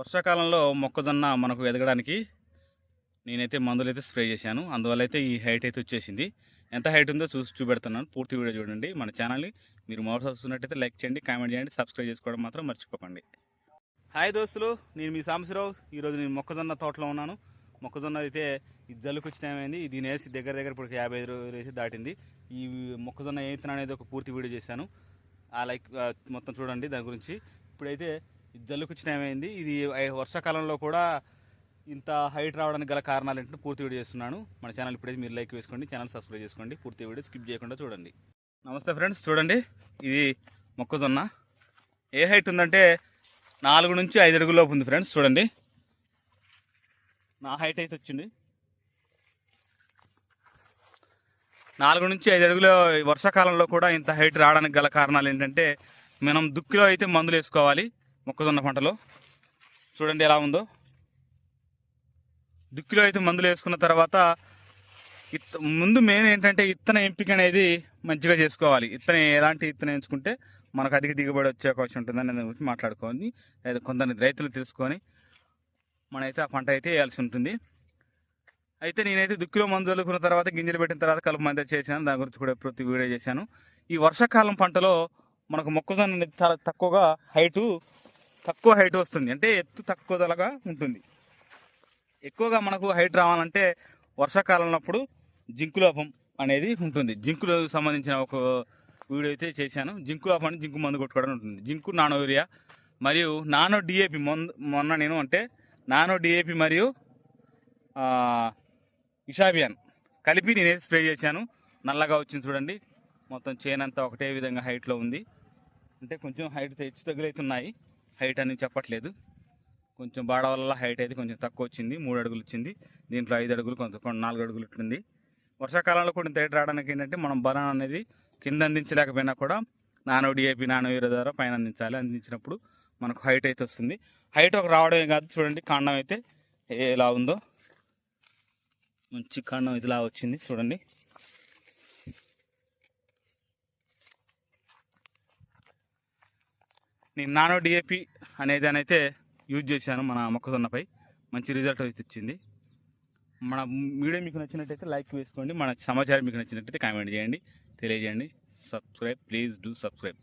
వర్షాకాలంలో మొక్కజొన్న మనకు ఎదగడానికి నేనైతే మందులు అయితే స్ప్రే చేశాను. అందువల్ల అయితే ఈ హైట్ అయితే వచ్చేసింది. ఎంత హైట్ ఉందో చూసి చూపెడుతున్నాను. పూర్తి వీడియో చూడండి మన ఛానల్ని. మీరు మోటార్ వస్తున్నట్టయితే లైక్ చేయండి కామెంట్ చేయండి సబ్స్క్రైబ్ చేసుకోవడం మాత్రం మర్చిపోకండి. హాయ్ దోస్తులు నేను మీ సాంబశిరావు ఈరోజు నేను మొక్కజొన్న తోటలో ఉన్నాను. మొక్కజొన్న అయితే ఇది జల్లుకు వచ్చిన ఏమైంది దీని వేసి దగ్గర దగ్గర ఇప్పుడు యాభై ఐదు వేసి దాటింది. ఈ మొక్కజొన్న ఏ అనేది ఒక పూర్తి వీడియో చేశాను. ఆ లైక్ మొత్తం చూడండి దాని గురించి. ఇప్పుడైతే ఇది జల్లుకు వచ్చిన ఏమైంది ఇది వర్షాకాలంలో కూడా ఇంత హైట్ రావడానికి గల కారణాలు ఏంటంటే పూర్తి వీడియో చేస్తున్నాను. మన ఛానల్ ఇప్పుడైతే మీరు లైక్ వేసుకోండి ఛానల్ సబ్స్క్రైబ్ చేసుకోండి పూర్తి వీడియో స్కిప్ చేయకుండా చూడండి. నమస్తే ఫ్రెండ్స్ చూడండి. ఇది మొక్కజొన్న. ఏ హైట్ ఉందంటే నాలుగు నుంచి ఐదు అడుగులోపు ఉంది ఫ్రెండ్స్ చూడండి. నా హైట్ అయితే వచ్చింది. నాలుగు నుంచి ఐదు అడుగుల వర్షాకాలంలో కూడా ఇంత హైట్ రావడానికి గల కారణాలు ఏంటంటే మనం దుక్కిలో అయితే మందులు వేసుకోవాలి. మొక్కజొన్న పంటలో చూడండి ఎలా ఉందో. దుక్కిలో అయితే మందులు వేసుకున్న తర్వాత ఇత్ ముందు మెయిన్ ఏంటంటే ఇత్తన ఎంపిక అనేది మంచిగా చేసుకోవాలి. ఇత్తన ఎలాంటి ఇత్తనం ఎంచుకుంటే మనకు అధిక దిగుబడి వచ్చే అవకాశం ఉంటుందని దాని గురించి మాట్లాడుకోవాలి. లేదా కొందరి రైతులు తెలుసుకొని మనైతే ఆ పంట అయితే వేయాల్సి ఉంటుంది. అయితే నేనైతే దుక్కిలో మందు చల్లుకున్న తర్వాత గింజలు పెట్టిన తర్వాత కలుపు మంది చేశాను. దాని గురించి కూడా ప్రతి వీడియో చేశాను. ఈ వర్షాకాలం పంటలో మనకు మొక్కజొన్న అనేది చాలా తక్కువగా హైటు తక్కువ హైట్ వస్తుంది. అంటే ఎత్తు తక్కువ దలగా ఉంటుంది. ఎక్కువగా మనకు హైట్ రావాలంటే వర్షాకాలంలో జింకు లోపం అనేది ఉంటుంది. జింకులో సంబంధించిన ఒక వీడియో అయితే చేశాను. జింకు లోపం అంటే జింకు మందు కొట్టుకోవడం ఉంటుంది. జింకు నానో యూరియా మరియు నానో డిఏపి మొన్న మొన్న నేను అంటే నానో డిఏపి మరియు ఇషాబియాన్ కలిపి నేనైతే స్ప్రే చేశాను. నల్లగా వచ్చింది చూడండి. మొత్తం చేనంతా ఒకటే విధంగా హైట్లో ఉంది. అంటే కొంచెం హైట్ హెచ్చు తగ్గులైతున్నాయి హైట్ అని చెప్పట్లేదు. కొంచెం బాడ వల్ల హైట్ అయితే కొంచెం తక్కువ వచ్చింది. మూడు అడుగులు వచ్చింది. దీంట్లో ఐదు అడుగులు కొంచెం నాలుగు అడుగులు ఉంటుంది వర్షాకాలంలో కూడా ఇంత హైట్ రావడానికి ఏంటంటే మనం బలం అనేది కింద అందించలేకపోయినా కూడా నానో డిఏపి నానో యూరియా ద్వారా పైన అందించాలి. అందించినప్పుడు మనకు హైట్ అయితే వస్తుంది. హైట్ ఒక రావడమే కాదు. చూడండి కాండం అయితే ఎలా ఉందో. మంచి కాండం ఇదిలా వచ్చింది. చూడండి. నేను నానో డిఏపి అనేదానైతే యూజ్ చేశాను మన మొక్కజొన్నపై. మంచి రిజల్ట్ అయితే వచ్చింది. మన వీడియో మీకు నచ్చినట్టయితే లైక్ వేసుకోండి. మన సమాచారం మీకు నచ్చినట్టయితే కామెంట్ చేయండి. తెలియజేయండి. Subscribe please do subscribe.